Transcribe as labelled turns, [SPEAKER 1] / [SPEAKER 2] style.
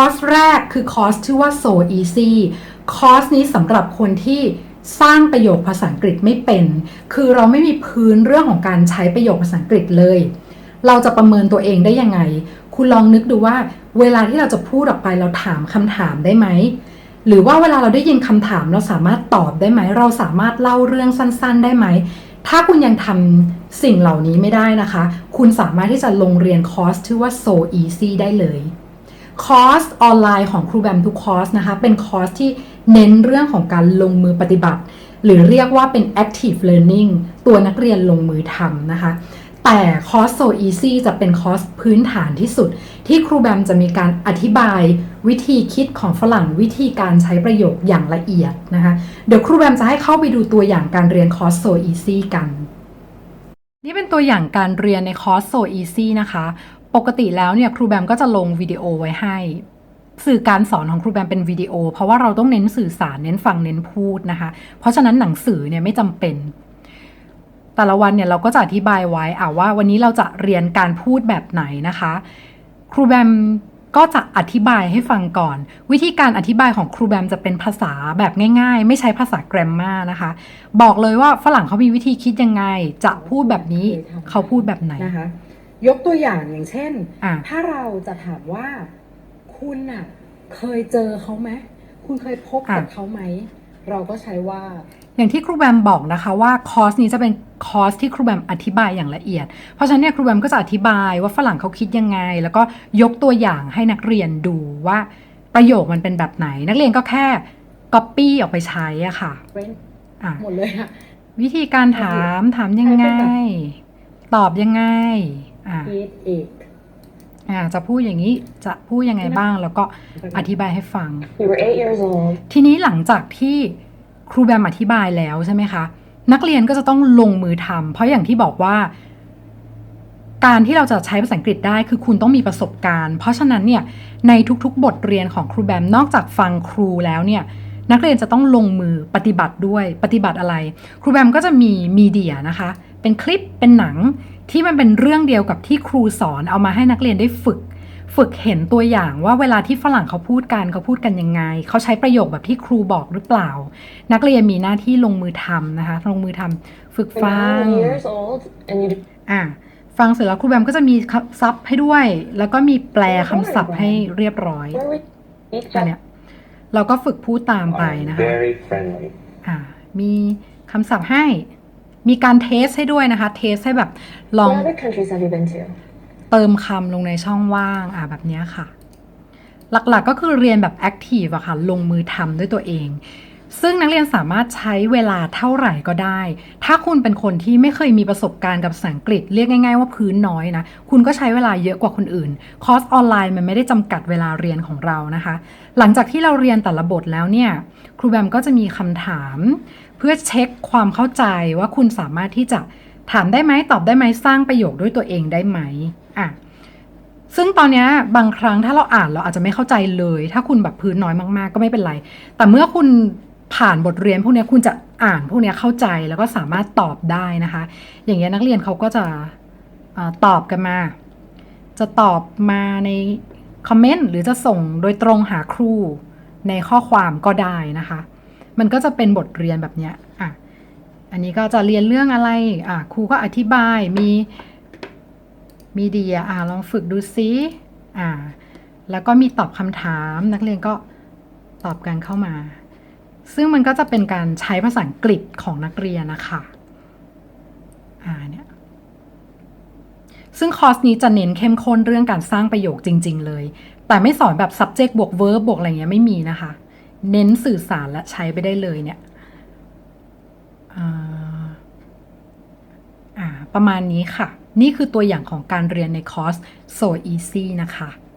[SPEAKER 1] อร์สแรกคือคอร์สชื่อว่า so easy คอร์สนี้สำหรับคนที่สร้างประโยคภาษาอังกฤษไม่เป็น คือเราไม่มีพื้นเรื่องของการใช้ประโยคภาษาอังกฤษเลย เราจะประเมินตัวเองได้ยังไง คุณลองนึกดูว่าเวลาที่เราจะพูดออกไปเราถามคำถามได้ไหม หรือว่าเวลาเราได้ยินคำถามเราสามารถตอบได้ไหม เราสามารถเล่าเรื่องสั้น ๆ ได้ไหม ถ้าคุณยังทำสิ่งเหล่านี้ไม่ได้นะคะ คุณสามารถที่จะลงเรียนคอร์สชื่อว่า so easy ได้เลย คอร์สออนไลน์ของครูแบมทุกคอร์สนะคะ เป็นคอร์สที่เน้นเรื่องของการลงมือปฏิบัติ หรือเรียกว่าเป็น active learning ตัวนักเรียนลงมือทำนะคะ แต่คอร์ส so easy จะเป็นคอร์สพื้นฐานที่สุด ที่ครูแบมจะมีการอธิบายวิธีคิดของฝรั่งวิธีการใช้ประโยคอย่างละเอียดนะคะ เดี๋ยวครูแบมจะให้เข้าไปดูตัวอย่างการเรียนคอร์ส so easy กันนี่เป็นตัวอย่างการเรียนในคอร์ส so easy นะคะ ปกติแล้วเนี่ยครูแบมก็จะลงวิดีโอไว้ให้ สื่อการสอนของครูแบมเป็นวิดีโอ เพราะว่าเราต้องเน้นสื่อสารเน้นฟังเน้นพูดนะคะ เพราะฉะนั้นหนังสือเนี่ยไม่จำเป็น แต่ละวันเนี่ยเราก็จะอธิบายไว้อ่าว่าวันนี้เราจะเรียนการพูดแบบไหนนะคะ ครูแบมก็จะอธิบายให้ฟังก่อน วิธีการอธิบายของครูแบมจะเป็นภาษาแบบง่าย ๆ ไม่ใช้ภาษาแกรมมานะคะ บอกเลยว่าฝรั่งเขามีวิธีคิดยังไง จะพูดแบบนี้เขาพูดแบบไหน
[SPEAKER 2] นะคะ ยกตัวอย่างอย่างเช่น
[SPEAKER 1] อะ
[SPEAKER 2] ถ้าเราจะถามว่าคุณน่ะ เคยเจอเขาไหมคุณเคยพบกับ
[SPEAKER 1] อะ
[SPEAKER 2] เขาไหม เราก็ใช้ว่า
[SPEAKER 1] อย่างที่ครูแบมบอกนะคะว่าคอร์สนี้จะเป็นคอร์สที่ครูแบมอธิบายอย่างละเอียด เพราะฉะนั้นเนี่ยครูแบมก็จะอธิบายว่าฝรั่งเขาคิดยังไง แล้วก็ยกตัวอย่างให้นักเรียนดูว่าประโยคมันเป็นแบบไหน นักเรียนก็แค่ Copy ออกไปใช้อะค่ะ
[SPEAKER 2] เว้น
[SPEAKER 1] อะ
[SPEAKER 2] หมดเลยอะ
[SPEAKER 1] วิธีการถามถามยังไง
[SPEAKER 2] ใช้เป็นแบบ
[SPEAKER 1] ตอบยังไง อะ
[SPEAKER 2] eat it
[SPEAKER 1] อะจะพูดอย่างนี้จะพูดยังไงบ้าง แล้วก็อธิบายให้ฟัง
[SPEAKER 3] You were eight years old.
[SPEAKER 1] ทีนี้หลังจากที่ครูแบมอธิบายแล้วใช่ไหมคะ นักเรียนก็จะต้องลงมือทำเพราะอย่างที่บอกว่า การที่เราจะใช้ภาษาอังกฤษได้คือคุณต้องมีประสบการณ์ เพราะฉะนั้นเนี่ยในทุกๆ บทเรียนของครูแบมนอกจากฟังครูแล้วเนี่ย นักเรียนจะต้องลงมือปฏิบัติด้วยปฏิบัติอะไร ครูแบมก็จะมีมีเดียนะคะ เป็นคลิปเป็นหนังที่มันเป็นเรื่องเดียวกับที่ครูสอนเอามาให้นักเรียนได้ฝึก ฝึกเห็นตัวอย่างว่าเวลาที่ฝรั่งเขาพูดกันเขาพูดกันยังไง เขาใช้ประโยคแบบที่ครูบอกหรือเปล่า นักเรียนมีหน้าที่ลงมือทำนะคะ ลงมือทำฝึก
[SPEAKER 3] When
[SPEAKER 1] ฟัง
[SPEAKER 3] you're years old and you
[SPEAKER 1] อะฟังเสร็จแล้วครูแบมก็จะมีคำซับให้ด้วย แล้วก็มีแปลคำศัพท์ให้เรียบร้อย
[SPEAKER 3] where we each
[SPEAKER 1] อันเนี้ย เราก็ฝึกพูดตามไปนะคะ
[SPEAKER 4] Very friendly.
[SPEAKER 1] อ่ามีคำศัพท์ให้ มีการเทสให้ด้วยนะคะ เทสให้แบบลอง
[SPEAKER 3] What other countries have you been to?
[SPEAKER 1] เติมคำลงในช่องว่างอ่าแบบเนี้ยค่ะ หลักๆก็คือเรียนแบบ Active อะค่ะ ลงมือทำด้วยตัวเอง ซึ่งนักเรียนสามารถใช้เวลาเท่าไหร่ก็ได้ ถ้าคุณเป็นคนที่ไม่เคยมีประสบการณ์กับภาษาอังกฤษ เรียกง่าย ๆ ว่าพื้นน้อยนะ คุณก็ใช้เวลาเยอะกว่าคนอื่น คอร์สออนไลน์มันไม่ได้จำกัดเวลาเรียนของเรานะคะ หลังจากที่เราเรียนแต่ละบทแล้วเนี่ย ครูแบมก็จะมีคำถาม เพื่อเช็คความเข้าใจว่าคุณสามารถที่จะถามได้ไหมตอบได้ไหมสร้างประโยคด้วยตัวเองได้ไหมอะซึ่งตอนนี้บางครั้งถ้าเราอ่านเราอาจจะไม่เข้าใจเลย ถ้าคุณแบบพื้นน้อยมากๆ ก็ไม่เป็นไร แต่เมื่อคุณ ผ่านบทเรียนพวกนี้คุณจะอ่านพวกนี้เข้าใจแล้วก็สามารถตอบได้นะคะ อย่างเงี้ยนักเรียนเขาก็จะอตอบกันมา จะตอบมาในคอมเมนต์หรือจะส่งโดยตรงหาครูในข้อความก็ได้นะคะ มันก็จะเป็นบทเรียนแบบเนี้ยอะอันนี้ก็จะเรียนเรื่องอะไรอะครูก็อธิบายมีมีเดียอะลองฝึกดูซิอะแล้วก็มีตอบคำถามนักเรียนก็ตอบกันเข้ามา ซึ่งมันก็จะเป็นการใช้ภาษาอังกฤษของนักเรียนนะคะอ่าเนี่ยซึ่งคอร์สนี้จะเน้นเข้มข้นเรื่องการสร้างประโยคจริง ๆ เลย แต่ไม่สอนแบบ subject บวก verb บวกอะไรเงี้ยไม่มีนะคะ เน้นสื่อสารและใช้ไปได้เลยเนี่ยอ่าอ่าประมาณนี้ค่ะ นี่คือตัวอย่างของการเรียนในคอร์ส so easy นะคะ